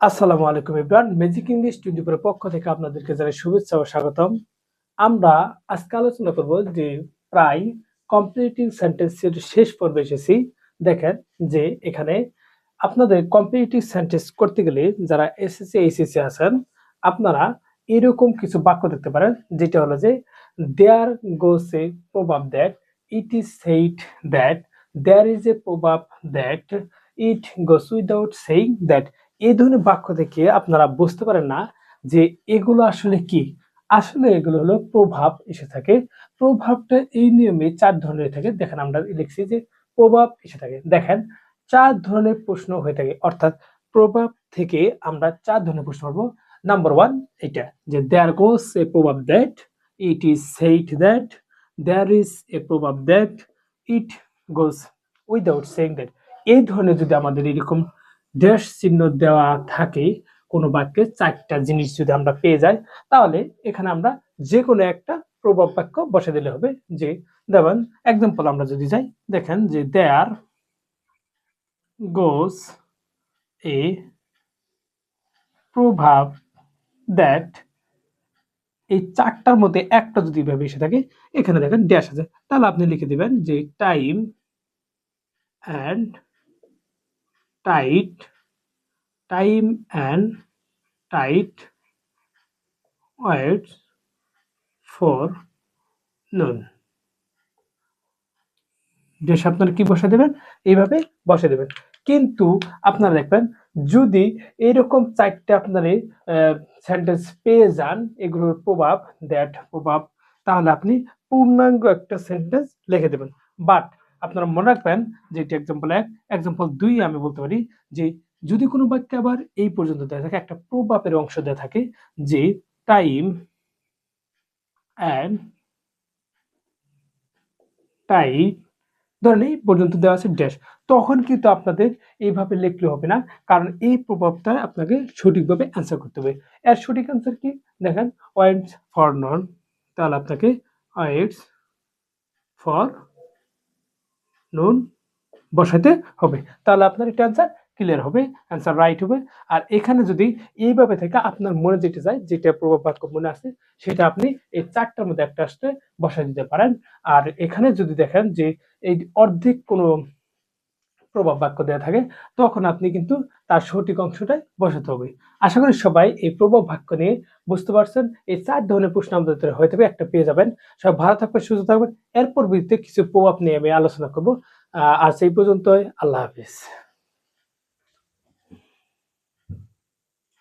আসসালামু আলাইকুম Ibran magic English twenty four পক্ষ থেকে আপনাদেরকে জানাই শুভেচ্ছা ও স্বাগতম। আমরা আজকে আলোচনা করব যে প্রায় কম্পিটিটিভ সেন্টেন্সের শেষ পর্বে এসেছি। দেখেন যে এখানে আপনাদের কম্পিটিটিভ সেন্টেন্স করতে গেলে যারা এসএসসি এইচএসসি আছেন, আপনারা এরকম কিছু বাক্য দেখতে পারেন, যেটা হলো যে there goes a proverb that it is said that there is a proverb that it goes without saying that এই ধরনের বাক্য থেকে আপনারা বুঝতে পারেন না যে এগুলো আসলে কি। আসলে এগুলো হলো প্রভাব এসে থাকে। প্রভাবটা এই নিয়মে চার ধরনের থাকে। দেখেন আমরা লিখছি যে প্রভাব এসে থাকে। দেখেন, চার ধরনের প্রশ্ন হয়ে থাকে। অর্থাৎ প্রভাব থেকে আমরা চার ধরনের প্রশ্ন করব। নাম্বার ওয়ান এটা যে there goes a proverb that it is said that there is a proverb that it goes without saying that এই ধরনের যদি আমাদের এরকম ড্যাশ চিহ্ন দেওয়া থাকে কোনো বাক্যে চারটা জিনিস যদি আমরা পেয়ে যাই, তাহলে এখানে আমরা যে কোনো একটা প্রভাব বাক্য বসে দিলে হবে। যে দেখেন এক্সাম্পল আমরা যদি যাই, দেখেন যে দেয়ার গোস এ প্রভাব দ্যাট এই চারটার মধ্যে একটা যদি ভাবে এসে থাকে, এখানে দেখেন ড্যাশ আছে। তাহলে আপনি লিখে দিবেন যে time and tide time and tide waits for none dash আপনারা কি বসে দেবেন? এইভাবে বসে দেবেন। কিন্তু আপনারা দেখবেন, যদি এরকম চারটে আপনার সেন্টেন্স পেয়ে যান, এগুলোর প্রভাব দ্যাট প্রভাব, তাহলে আপনি পূর্ণাঙ্গ একটা সেন্টেন্স লিখে দেবেন। বাট আপনারা মনে রাখবেন যে এটি এক্সাম্পল এক। এক্সাম্পল দুই আমি বলতে পারি যে যদি কোনো বাক্যে আবার এই পর্যন্ত দেওয়া থাকে, একটা প্রভাবের অংশ দেওয়া থাকে যে টাইম অ্যান্ড টাইম ধরেন এই পর্যন্ত দেওয়া আছে ড্যাশ তখন কিন্তু আপনাদের এইভাবে লিখলে হবে না, কারণ এই প্রভাবটা আপনাকে সঠিকভাবে অ্যান্সার করতে হবে। এর সঠিক অ্যান্সার কি? দেখেন ওয়েন্টস ফর নন তাহলে আপনাকে ওয়েটস ফর নুন বসাতে হবে। তাহলে আপনার এটা অ্যান্সার ক্লিয়ার হবে অ্যান্সার রাইট হবে। আর এখানে যদি এইভাবে থেকে আপনার মনে যেটা যায় যেটা প্রভাব বাক্য মনে আছে, সেটা আপনি এই চারটার মধ্যে একটা আসতে বসাই দিতে পারেন। আর এখানে যদি দেখেন যে এই অর্ধেক কোনো প্রভাব বাক্য দেওয়া থাকে, তখন আপনি কিন্তু তার সঠিক অংশটাই বসাতে হবে। আশা করি সবাই এই প্রভাব বাক্য নিয়ে বুঝতে পারছেন। এই চার ধরনের প্রশ্ন আমাদের হয়ে থাকবে, একটা পেয়ে যাবেন। সব ভালো থাকবেন, সুস্থ থাকবেন। এরপর ভিত্তিতে কিছু প্রভাব নিয়ে আমি আলোচনা করব। আর সেই পর্যন্তই। আল্লাহ হাফিজ।